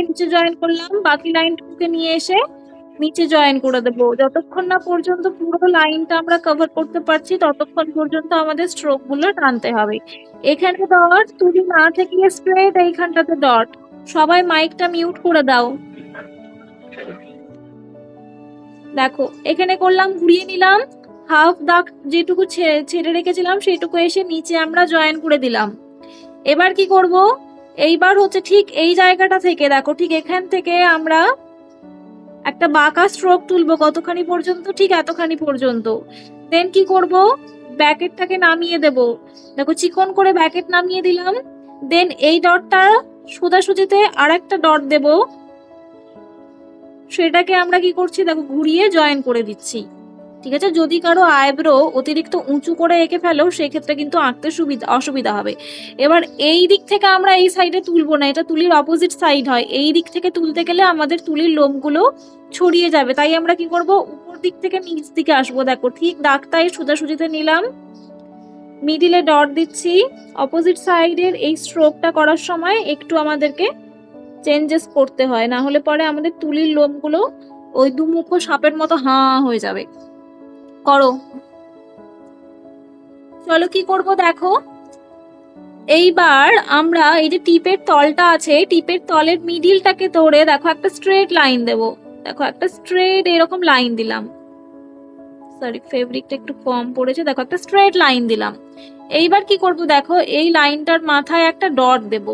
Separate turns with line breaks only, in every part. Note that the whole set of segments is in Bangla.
নিচে জয়েন করলাম। বাকি নিয়ে এসে নিচে জয়েন করে যতক্ষণ না পর্যন্ত পুরো লাইনটা আমরা কভার করতে পারছি, ততক্ষণ পর্যন্ত আমাদের টানতে হবে। এখানে না থেকে এইখানটাতে সবাই মাইকটা মিউট করে দাও। দেখো, এখানে করলাম, ঘুরিয়ে নিলাম। হাফ দাগ যেটুকু ছেড়ে রেখেছিলাম, সেইটুকু এসে নিচে আমরা জয়েন করে দিলাম। এবার কি করব? এইবার হচ্ছে ঠিক এই জায়গাটা থেকে, দেখো ঠিক এখান থেকে আমরা একটা বাঁকা স্ট্রোক তুলবো কতখানি পর্যন্ত? ঠিক এতখানি পর্যন্ত। দেন কি করব? ব্যাকেটটাকে নামিয়ে দেব। দেখো চিকন করে ব্যাকেট নামিয়ে দিলাম। দেন এই ডটটা সোজাসুজিতে আর একটা ডট দেব। সেটাকে আমরা কি করছি? দেখো ঘুরিয়ে জয়েন করে দিচ্ছি। ঠিক আছে? যদি কারও আইব্রো অতিরিক্ত উঁচু করে এঁকে ফেলো সেক্ষেত্রে কিন্তু আঁকতে সুবিধা, অসুবিধা হবে। এবার এই দিক থেকে আমরা এই সাইডে তুলবো না, এটা তুলির অপোজিট সাইড হয়। এই দিক থেকে তুলতে গেলে আমাদের তুলির লোমগুলো ছড়িয়ে যাবে। তাই আমরা কি করব? উপর দিক থেকে নিচ দিকে আসব। দেখো, ঠিক দাগটাই সোজাসুজিতে নিলাম। মিডিলে ডট দিচ্ছি। অপোজিট সাইডের এই স্ট্রোকটা করার সময় একটু আমাদেরকে চেঞ্জেস করতে হয়। না হলে পরে আমাদের তুলির লোমগুলো ওই দুমুখো সাপের মতো হাঁ হয়ে যাবে। করো। চলো কি করব দেখো? এইবার আমরা এই যে টিপের তলটা আছে, টিপের তলের মিডিলটাকে ধরে দেখো একটা স্ট্রেট লাইন দেব। দেখো একটা স্ট্রেট এরকম লাইন দিলাম। সরি ফেব্রিকটা একটু কম পড়েছে। দেখো একটা স্ট্রেট লাইন দিলাম। এইবার কি করব দেখো, এই লাইনটার মাথায় একটা ডট দেব।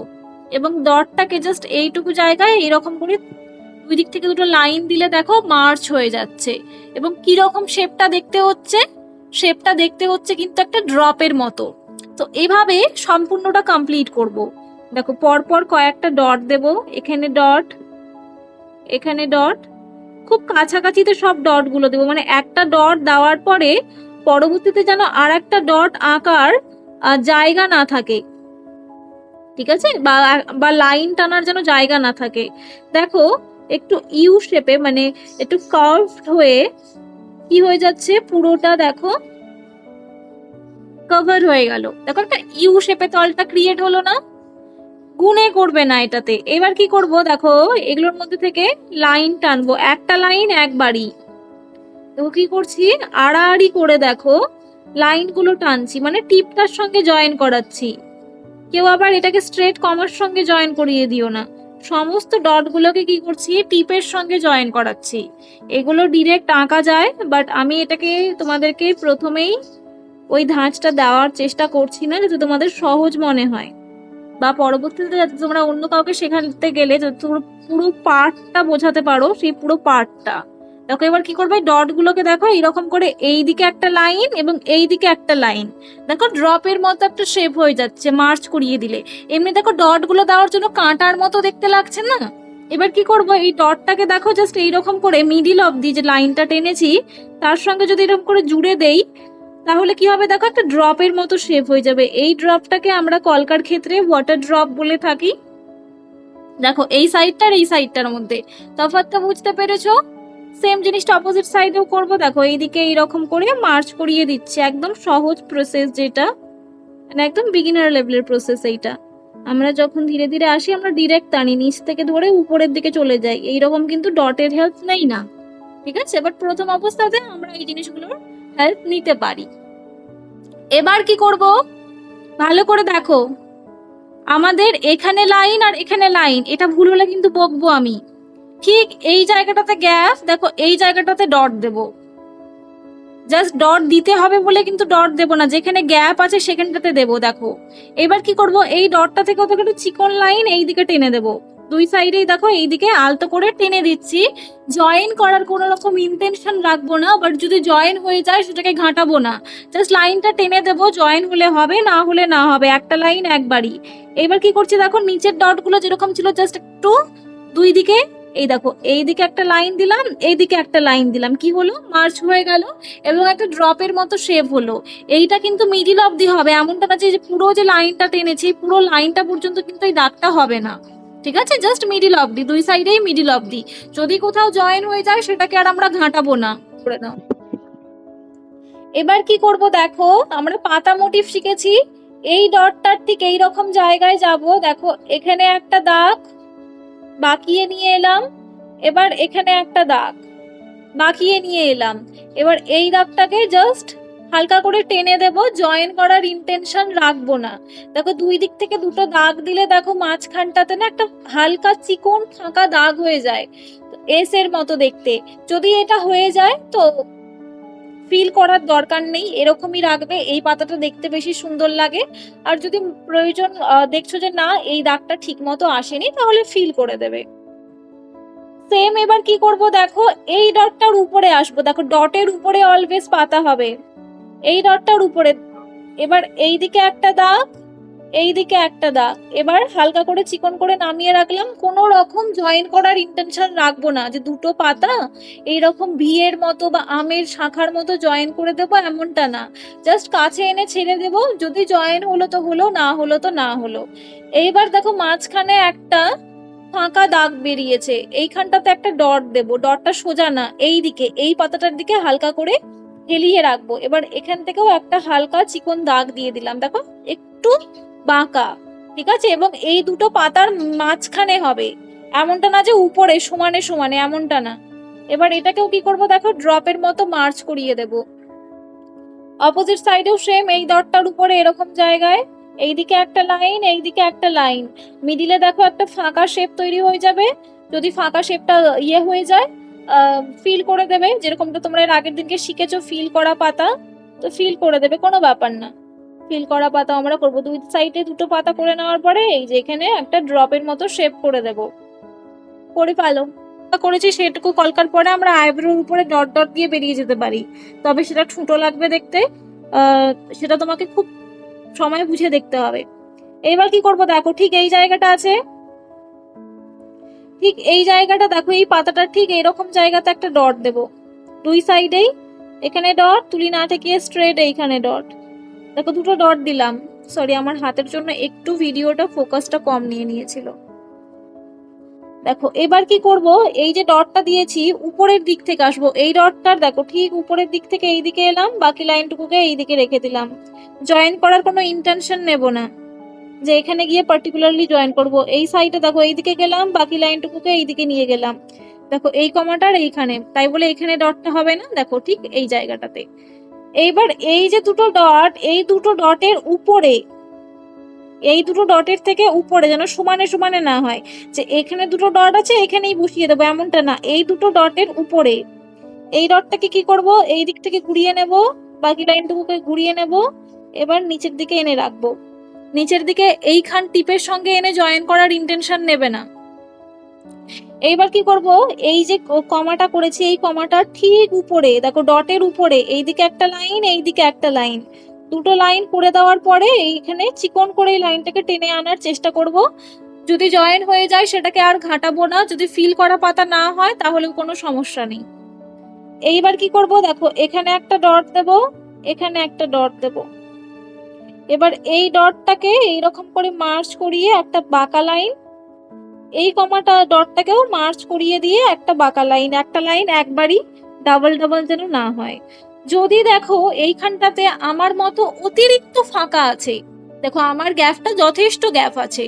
এবং ডটটাকে জাস্ট এইটুকু জায়গায় এরকম করে দুই দিক থেকে দুটো লাইন দিলে দেখো মার্চ হয়ে যাচ্ছে। এবং কি রকম শেপটা দেখতে হচ্ছে? শেপটা দেখতে হচ্ছে কিন্তু একটা ড্রপের মতো। তো এভাবে সম্পূর্ণটা কমপ্লিট করব। দেখো পরপর কয়েকটা ডট দেব। এখানে ডট এখানে ডট খুব কাছাকাছিতে সব ডটগুলো দেবো। মানে একটা ডট দেওয়ার পরে পরবর্তীতে যেন আর একটা ডট আঁকার জায়গা না থাকে। ঠিক আছে? বা লাইন টানার যেন জায়গা না থাকে। দেখো একটু ইউ শেপে মানে একটু কার্ভড হয়ে কি হয়ে যাচ্ছে? পুরোটা দেখো কভার হয়ে গেল। দেখো একটা ইউ শেপে তলটা ক্রিয়েট হলো না? গুনে করবে না এটাতে। এবার কি করব? দেখো, এগুলোর মধ্যে থেকে লাইন টানবো। একটা লাইন একবারই। দেখো কি করছি? আড়াআড়ি করে দেখো লাইনগুলো টানছি। মানে টিপটার সঙ্গে জয়েন করাচ্ছি। কেউ আবার এটাকে স্ট্রেট কমার সঙ্গে জয়েন করিয়ে দিও না। সমস্ত ডটগুলোকে কি করছি টিপের সঙ্গে জয়েন করাচ্ছি। এগুলো ডিরেক্ট আঁকা যায় বাট আমি এটাকে তোমাদেরকে প্রথমেই ওই ধাঁচটা দেওয়ার চেষ্টা করছি না, যাতে তোমাদের সহজ মনে হয়। বা পরবর্তীতে যাতে তোমরা অন্য কাউকে শেখাতে গেলে, যাতে তোমরা পুরো পার্টটা বোঝাতে পারো, সেই পুরো পার্টটা দেখো, এবার কি করবে? ডট গুলোকে দেখো এরকম করে এই দিকে একটা লাইন এবং এই দিকে একটা লাইন দেখো ড্রপের মতো একটা শেপ হয়ে যাচ্ছে মার্চ করিয়ে দিলে। এমনি দেখো ডটগুলো দেওয়ার জন্য কাঁটার মতো দেখতে লাগছে না? এবার কি করব? এই ডটটাকে দেখো জাস্ট এইরকম করে মিডিল অবধি যে লাইনটা টেনেছি, তার সঙ্গে যদি এরকম করে জুড়ে দেই, তাহলে কি হবে? দেখো, একটা ড্রপের মতো শেপ হয়ে যাবে। এই ড্রপটাকে আমরা কলকার ক্ষেত্রে ওয়াটার ড্রপ বলে থাকি। দেখো, এই সাইডটার এই সাইডটার মধ্যে। তফাৎটা বুঝতে পেরেছ? সেম জিনিসটা অপোজিট সাইডেও করব। দেখো, এইদিকে এইরকম করে মার্চ করিয়ে দিচ্ছি। একদম সহজ প্রসেস যেটা। মানে একদম বিগিনার লেভেলের প্রসেস এইটা। আমরা যখন ধীরে ধীরে আসি, আমরা ডিরেক্ট টানি, নিচ থেকে ধরে উপরের দিকে চলে যাই। এইরকম কিন্তু ডটের হেল্প নেই না। ঠিক আছে? বাট প্রথম অবস্থাতে আমরা এই জিনিসগুলোর হেল্প নিতে পারি। এবার কি করব? ভালো করে দেখো। আমাদের এখানে লাইন আর এখানে লাইন এটা ভুল হলে কিন্তু বকবো আমি। ঠিক এই জায়গাটাতে গ্যাপ দেখো এই জায়গাটাতে ডট দেব। জাস্ট ডট দিতে হবে বলে কিন্তু ডট দেব না। যেখানে গ্যাপ আছে সেখানটাতে দেব, দেখো। এবার কি করব? এই ডটটা থেকে ওটাকে একটু চিকন লাইন এই দিকে টেনে দেব। দুই সাইডেই দেখো এইদিকে আলতো করে টেনে দিচ্ছি। জয়েন করার কোনো রকম ইন্টেনশন রাখব না বাট যদি জয়েন হয়ে যায় সেটাকে ঘাঁটাবো না। জাস্ট লাইনটা টেনে দেবো জয়েন হলে হবে, না হলে না হবে। একটা লাইন একবারই। এবার কি করছি দেখো, নিচের ডটগুলো যেরকম ছিল জাস্ট একটু দুই দিকে এই দেখো এই দিকে একটা লাইন দিলাম এই দিকে একটা লাইন দিলাম। কি হলো? মার্চ হয়ে গেল এবং একটা ড্রপের মতো শেপ হলো। এইটা কিন্তু মিডিল অবধি হবে, এমনটা না যে পুরো যে লাইনটা টেনেছি, পুরো লাইনটা পর্যন্ত কিন্তু এই দাগটা হবে না। ঠিক আছে? জাস্ট মিডিল অবধি, দুই সাইডেই মিডিল অবধি। যদি কোথাও জয়েন হয়ে যায়, সেটাকে আর আমরা ঘাঁটাবো না। করে দাও এবার কি করব দেখো, আমরা পাতা মোটিভ শিখেছি। এই ডটটার ঠিক এইরকম জায়গায় যাব। দেখো, এখানে একটা দাগ বাঁকিয়ে নিয়ে এলাম, এবার এখানে একটা দাগ। বাঁকিয়ে নিয়ে এলাম, এবার এই দাগটাকে জাস্ট হালকা করে টেনে দেব জয়েন করার ইন্টেনশন রাখব না। দেখো দুই দিক থেকে দুটো দাগ দিলে দেখো মাঝখানটাতে না একটা হালকা চিকন ফাঁকা দাগ হয়ে যায়। এস এর মতো দেখতে। যদি এটা হয়ে যায় তো ফিল করার দরকার নেই, এরকমই রাখবে, এই পাতাটা দেখতে বেশি সুন্দর লাগে। আর যদি প্রয়োজন দেখছ যে না, এই দাগটা ঠিক মতো আসেনি, তাহলে ফিল করে দেবে। সেম এবার কি করব দেখো, এই ডটটার উপরে আসব। দেখো, ডটের উপরে অলওয়েজ পাতা হবে। এই ডটটার উপরে, এবার এই দিকে একটা দাগ এই দিকে একটা দাগ এবার হালকা করে চিকন করে নামিয়ে রাখলাম। কোনো রকম জয়েন করার ইন্টেনশন রাখব না। যে দুটো পাতা এইরকম ভিয়ের মতো বা আমের শাখার মতো জয়েন করে দেবো এমনটা না। জাস্ট কাছে এনে ছেড়ে দেবো। যদি জয়েন হলো তো হলো, না হলো তো না হলো। এইবার দেখো মাঝখানে একটা ফাঁকা দাগ বেরিয়েছে। এইখানটাতে একটা ডট দেব। ডটটা সোজা না এই দিকে এই পাতাটার দিকে হালকা করে হেলিয়ে রাখব। এবার এখান থেকেও একটা হালকা চিকন দাগ দিয়ে দিলাম। দেখো, একটু বাঁকা, ঠিক আছে? এবং এই দুটো পাতার মাঝখানে হবে। এমনটা না যে উপরে, সমানে সমানে, এমনটা না। এবার এটাকেও কি করব দেখো? ড্রপের মতো মার্চ করিয়ে দেব। অপোজিট সাইডেও সেম এই ডটটার উপরে এরকম জায়গায়। এইদিকে একটা লাইন এইদিকে একটা লাইন মিডিলে দেখো একটা ফাঁকা শেপ তৈরি হয়ে যাবে। যদি ফাঁকা শেপটা ইয়ে হয়ে যায় ফিল করে দেবে। যেরকমটা তোমরা এর আগের দিনকে শিখেছো ফিল করা পাতা, তো ফিল করে দেবে, কোনো ব্যাপার না। ফিল করা পাতা আমরা করব। দুই সাইডে দুটো পাতা করে নেওয়ার পরে এই যে এখানে একটা ড্রপের মতো শেপ করে দেব। করে পালো করেছি সেটুকু কলকার পরে আমরা আইব্রোর উপরে ডট ডট দিয়ে বেরিয়ে যেতে পারি। তবে সেটা ঠুঁটো লাগবে দেখতে। সেটা তোমাকে খুব সময় বুঝে দেখতে হবে। এবার কি করব দেখো, ঠিক এই জায়গাটা আছে। ঠিক এই জায়গাটা দেখো, এই পাতাটার ঠিক এরকম জায়গাতে একটা ডট দেব। দুই সাইডেই এখানে ডট তুলি না ঠেকিয়ে স্ট্রেট এইখানে ডট দেখো, দুটো ডট দিলাম। সরি আমার হাতের জন্য একটু ভিডিওটা ফোকাসটা কম নিয়ে নিয়েছিল। দেখো, এবার কি করব? এই যে ডটটা দিয়েছি, উপরের দিক থেকে আসব। এই ডটটার দেখো, ঠিক উপরের দিক থেকে এই দিকে এলাম, বাকি লাইনটুকুকে এই দিকে রেখে দিলাম। জয়েন করার কোনো ইন্টেনশন নেব না। যে এখানে গিয়ে পার্টিকুলারলি জয়েন করব। এই সাইডে দেখো এই দিকে গেলাম, বাকি লাইনটুকুকে এই দিকে নিয়ে গেলাম। দেখো, এই কমাটার এইখানে। তাই বলে এখানে ডটটা হবে না? দেখো, ঠিক এই জায়গাটাতে। এইবার এই যে দুটো ডট এই দুটো ডটের উপরে, এই দুটো ডটের থেকে উপরে যেন সমানে সমানে না হয়, যে এখানে দুটো ডট আছে, এখানেই বসিয়ে দেবো, এমনটা না, এই দুটো ডটের উপরে। এই ডটটাকে কি করব? এই দিক থেকে ঘুরিয়ে নেব, বাকি লাইনটুকুকে ঘুরিয়ে নেব, এবার নিচের দিকে এনে রাখব। নিচের দিকে এইখান টিপের সঙ্গে এনে জয়েন করার ইন্টেনশন নেবে না। এইবার কি করব? এই যে কমাটা করেছি, এই কমাটা ঠিক উপরে, দেখো ডটের উপরে, এইদিকে একটা লাইন এইদিকে একটা লাইন দুটো লাইন করে দেওয়ার পরে এইখানে চিকন করে এই লাইনটাকে টেনে আনার চেষ্টা করব। যদি জয়েন হয়ে যায়, সেটাকে আর ঘাটাবো না। যদি ফিল করা পাতা না হয়, তাহলে কোনো সমস্যা নেই। এইবার কি করব? দেখো, এখানে একটা ডট দেব, এখানে একটা ডট দেব। এবার এই ডটটাকে এইরকম করে মার্চ করিয়ে একটা বাঁকা লাইন এই কমাটা ডটটাকেও মার্চ করিয়ে দিয়ে একটা বাঁকা লাইন, একটা লাইন একবারই ডাবল ডাবল যেন না হয়। যদি দেখো এইখানটাতে আমার মতো অতিরিক্ত ফাঁকা আছে, দেখো আমার গ্যাপটা যথেষ্ট গ্যাপ আছে।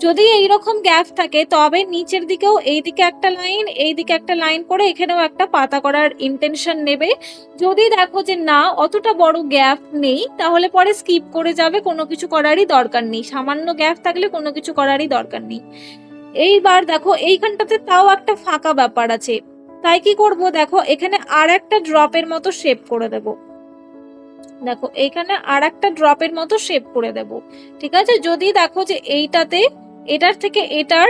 যদি এইরকম গ্যাপ থাকে, তবে নিচের দিকেও এইদিকে একটা লাইন, এইদিকে একটা লাইন করে এখানেও একটা পাতা করার ইন্টেনশন নেবে। যদি দেখো যে না, অতটা বড় গ্যাপ নেই, তাহলে পরে স্কিপ করে যাবে, কোনো কিছু করারই দরকার নেই। সামান্য গ্যাপ থাকলে কোনো কিছু করারই দরকার নেই। এইবার দেখো, এইখানটাতে তাও একটা ফাঁকা ব্যাপার আছে। তাই কি করব দেখো, এখানে আর একটা ড্রপের মতো শেপ করে দেব। দেখো, এখানে আর একটা ড্রপের মতো শেপ করে দেব। ঠিক আছে? যদি দেখো যে এইটাতে, এটার থেকে এটার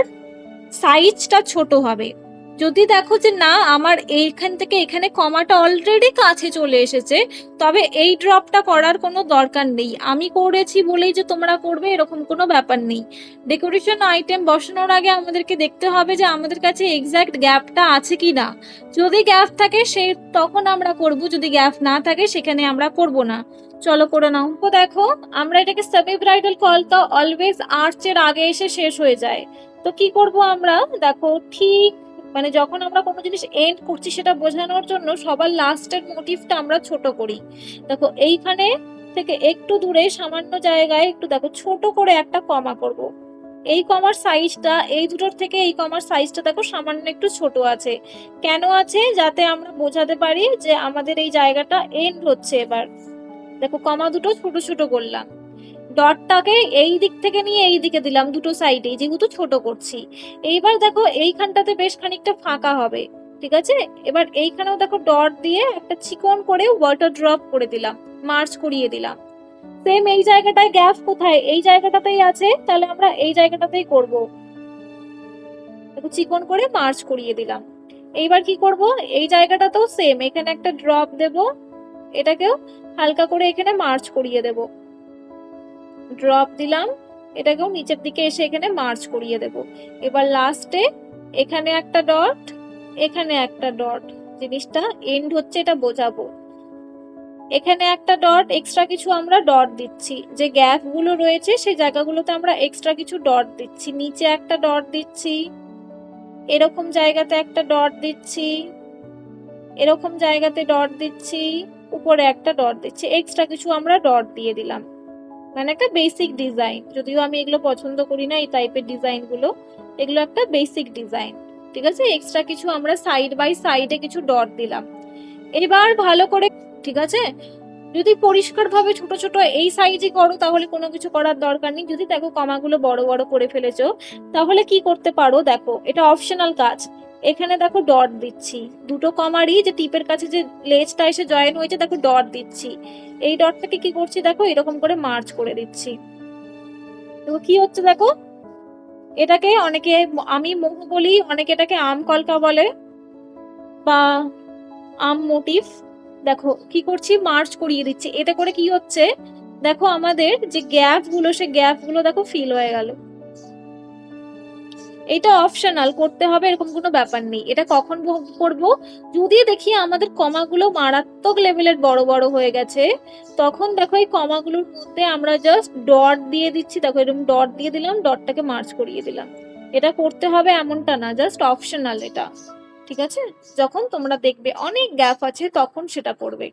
সাইজটা ছোট হবে। যদি দেখো যে না, আমার এইখান থেকে এখানে কমাটা অলরেডি কাছে চলে এসেছে, তবে এই ড্রপটা করার কোনো দরকার নেই। আমি করেছি বলেই যে তোমরা করবে, এরকম কোনো ব্যাপার নেই। ডেকোরেশন আইটেম বসানোর আগে আমাদেরকে দেখতে হবে যে আমাদের কাছে এক্স্যাক্ট গ্যাপটা আছে কি না যদি গ্যাপ থাকে, সে তখন আমরা করব, যদি গ্যাপ না থাকে, সেখানে আমরা করব না। চলো করে নাও। তো দেখো, আমরা এটাকে সেমি ব্রাইডাল কলটা অলওয়েজ আর্চের আগে এসে শেষ হয়ে যায়। তো কি করব আমরা? দেখো, ঠিক মানে যখন আমরা কোনো জিনিস এন্ড করছি সেটা বোঝানোর জন্য সবার লাস্টের মোটিভটা আমরা ছোট করি। দেখো, এইখানে থেকে একটু দূরে সামান্য জায়গায় একটু দেখো, ছোট করে একটা কমা করব। এই কমার সাইজটা এই দুটোর থেকে এই কমার সাইজটা দেখো সামান্য একটু ছোট আছে। কেন আছে? যাতে আমরা বোঝাতে পারি যে আমাদের এই জায়গাটা এন্ড হচ্ছে এবার। দেখো কমা দুটো ছোট ছোট করলাম। ডটটাকে এই দিক থেকে নিয়ে এই দিকে দিলাম দুটো সাইডে যেহেতু ছোট করছি। এইবার দেখো এইখানটাতে বেশ খানিকটা ফাঁকা হবে, ঠিক আছে? এবার এইখানেও দেখো ডট দিয়ে একটা চিকন করে ওয়াটার ড্রপ করে দিলাম মার্চ করিয়ে দিলাম। সেম এই জায়গাটায় গ্যাপ কোথায়? এই জায়গাটাতেই আছে, তাহলে আমরা এই জায়গাটাতেই করব। দেখো চিকন করে মার্চ করিয়ে দিলাম। এইবার কি করব? এই জায়গাটাতেও সেম এখানে একটা ড্রপ দেব, এটাকেও হালকা করে এখানে মার্চ করিয়ে দেব। ড্রপ দিলাম, এটাকেও নিচের দিকে এসে এখানে মার্চ করিয়ে দেব। এবার লাস্টে এখানে একটা ডট এখানে একটা ডট জিনিসটা এন্ড হচ্ছে এটা বোঝাবো। এখানে একটা ডট এক্সট্রা কিছু আমরা ডট দিচ্ছি। যে গ্যাপগুলো রয়েছে, সেই জায়গাগুলোতে আমরা এক্সট্রা কিছু ডট দিচ্ছি। নিচে একটা ডট দিচ্ছি, এরকম জায়গাতে একটা ডট দিচ্ছি, এরকম জায়গাতে ডট দিচ্ছি, উপরে একটা ডট দিচ্ছি। এক্সট্রা কিছু আমরা ডট দিয়ে দিলাম। মানে একটা বেসিক ডিজাইন যদিও আমি এগুলো পছন্দ করি না, এই টাইপের ডিজাইনগুলো, এগুলো একটা বেসিক ডিজাইন ঠিক আছে? এক্সট্রা কিছু আমরা সাইড বাই সাইডে কিছু ডট দিলাম। এবার ভালো করে, ঠিক আছে? যদি পরিষ্কারভাবে ছোট ছোট এই সাইজে করো, তাহলে কোনো কিছু করার দরকার নেই। যদি দেখো কমাগুলো বড় বড় করে ফেলেছো, তাহলে কি করতে পারো? দেখো, এটা অপশনাল কাজ। এখানে দেখো ডট দিচ্ছি। দুটো কমারই যে টিপের কাছে যে লেজটা এসে জয়েন হয়েছে, দেখো ডট দিচ্ছি। এই ডটটাকে কি করছি দেখো? এরকম করে মার্চ করে দিচ্ছি। তো কি হচ্ছে দেখো? এটাকে অনেকে আমি মোহ বলি, অনেকে এটাকে আম কলকা বলে বা আম মোটিভ দেখো, কি করছি? মার্চ করিয়ে দিচ্ছি। এতে করে কি হচ্ছে? দেখো আমাদের যে গ্যাপগুলো সে গ্যাপগুলো দেখো ফিল হয়ে গেল। এটা অপশনাল করতে হবে এরকম কোনো ব্যাপার নেই। এটা কখন করব? যদি দেখি আমাদের কমাগুলো মারাত্মক লেভেলের বড় বড় হয়ে গেছে, তখন দেখো এই কমাগুলোর মধ্যে আমরা জাস্ট ডট দিয়ে দিচ্ছি। দেখো এরকম ডট দিয়ে দিলাম ডটটাকে মার্চ করিয়ে দিলাম। এটা করতে হবে এমনটা না জাস্ট অপশনাল এটা। ঠিক আছে? যখন তোমরা দেখবে অনেক গ্যাপ আছে, তখন সেটা করবে।